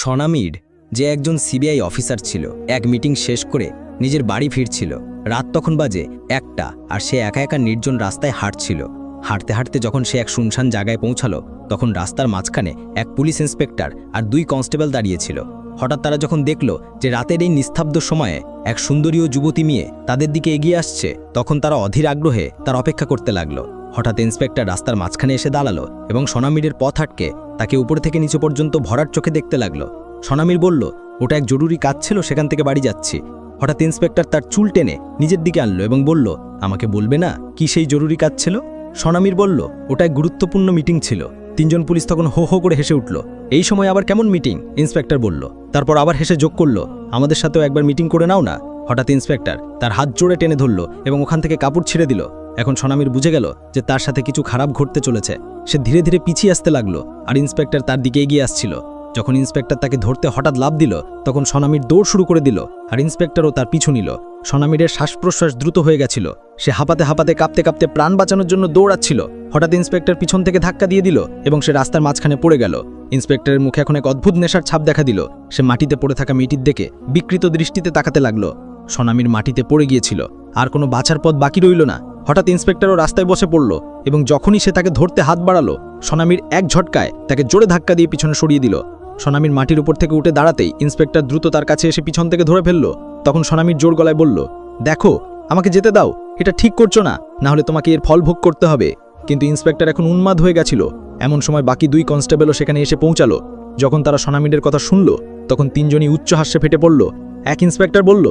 সনামির যে একজন CBI officer ছিল, এক মিটিং শেষ করে নিজের বাড়ি ফিরছিল। রাত তখন বাজে একটা আর সে একা একা নির্জন রাস্তায় হাঁটছিল। হাঁটতে হাঁটতে যখন সে এক শুনশান জায়গায় পৌঁছালো, তখন রাস্তার মাঝখানে এক পুলিশ ইন্সপেক্টর আর দুই কনস্টেবল দাঁড়িয়েছিল। হঠাৎ তারা যখন দেখল যে রাতের এই নিস্তব্ধ সময়ে এক সুন্দরী ও যুবতী মেয়ে তাদের দিকে এগিয়ে আসছে, তখন তারা অধীর আগ্রহে তার অপেক্ষা করতে লাগল। হঠাৎ ইন্সপেক্টর রাস্তার মাঝখানে এসে দাঁড়াল এবং সোনামিরের পথ আটকে তাকে উপর থেকে নিচে পর্যন্ত ভরার চোখে দেখতে লাগল। সোনামির বলল, ওটা এক জরুরি কাজ ছিল, সেখান থেকে বাড়ি যাচ্ছি। হঠাৎ ইন্সপেক্টর তার চুল টেনে নিজের দিকে আনলো এবং বলল, আমাকে বলবে না কি সেই জরুরি কাজ ছিল? সোনামির বলল, ওটা এক গুরুত্বপূর্ণ মিটিং ছিল। তিনজন পুলিশ তখন হো হো করে হেসে উঠল। এই সময় আবার কেমন মিটিং? ইন্সপেক্টর বলল, তারপর আবার হেসে যোগ করল। আমাদের সাথেও একবার মিটিং করে নাও না। হঠাৎ ইন্সপেক্টর তার হাত জোড়ে টেনে ধরল এবং ওখান থেকে কাপড় ছিঁড়ে দিল। এখন সোনামির বুঝে গেল যে তার সাথে কিছু খারাপ ঘটতে চলেছে। সে ধীরে ধীরে পিছিয়ে আসতে লাগল আর ইন্সপেক্টর তার দিকে এগিয়ে আসছিল। যখন ইন্সপেক্টর তাকে ধরতে হঠাৎ লাভ দিল, তখন সোনামির দৌড় শুরু করে দিল আর ইন্সপেক্টরও তার পিছু নিল। সোনামিরের শ্বাস প্রশ্বাস দ্রুত হয়ে গেছিল। সে হাঁপাতে হাঁপাতে কাঁপতে কাঁপতে প্রাণ বাঁচানোর জন্য দৌড়াচ্ছিল। হঠাৎ ইন্সপেক্টর পিছন থেকে ধাক্কা দিয়ে দিল এবং সে রাস্তার মাঝখানে পড়ে গেল। ইন্সপেক্টরের মুখে এখন এক অদ্ভুত নেশার ছাপ দেখা দিল। সে মাটিতে পড়ে থাকা মেয়েটির দেখে বিকৃত দৃষ্টিতে তাকাতে লাগল। সোনামির মাটিতে পড়ে গিয়েছিল। আর কোনো বাঁচার পথ বাকি রইল না। হঠাৎ ইন্সপেক্টরও রাস্তায় বসে পড়ল এবং যখনই সে তাকে ধরতে হাত বাড়ালো, সোনামির এক ঝটকায় তাকে জোরে ধাক্কা দিয়ে পিছনে সরিয়ে দিল। সোনামির মাটির উপর থেকে উঠে দাঁড়াতেই ইন্সপেক্টর দ্রুত তার কাছে এসে পিছন থেকে ধরে ফেলল। তখন সোনামির জোর গলায় বলল, দেখো, আমাকে যেতে দাও, এটা ঠিক করছ না না হলে তোমাকে এর ফল ভোগ করতে হবে। কিন্তু ইন্সপেক্টর এখন উন্মাদ হয়ে গেছিল। এমন সময় বাকি দুই কনস্টেবলও সেখানে এসে পৌঁছালো। যখন তারা সোনামিরের কথা শুনল, তখন তিনজনই উচ্চ হাস্যে ফেটে পড়ল। এক ইন্সপেক্টর বলল,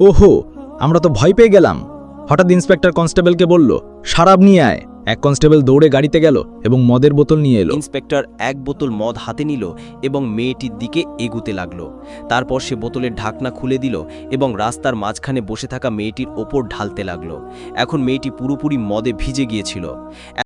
ওহো, আমরা তো ভয় পেয়ে গেলাম। হঠাৎ ইন্সপেক্টর কনস্টেবলকে বলল সারাব নিয়ে আয়। এক কনস্টেবল দৌড়ে গাড়িতে গেল এবং মদের বোতল নিয়ে এলো। ইন্সপেক্টর এক বোতল মদ হাতে নিল এবং মেয়েটির দিকে এগুতে লাগল। তারপর সে বোতলের ঢাকনা খুলে দিল এবং রাস্তার মাঝখানে বসে থাকা মেয়েটির ওপর ঢালতে লাগল। এখন মেয়েটি পুরোপুরি মদে ভিজে গিয়েছিল।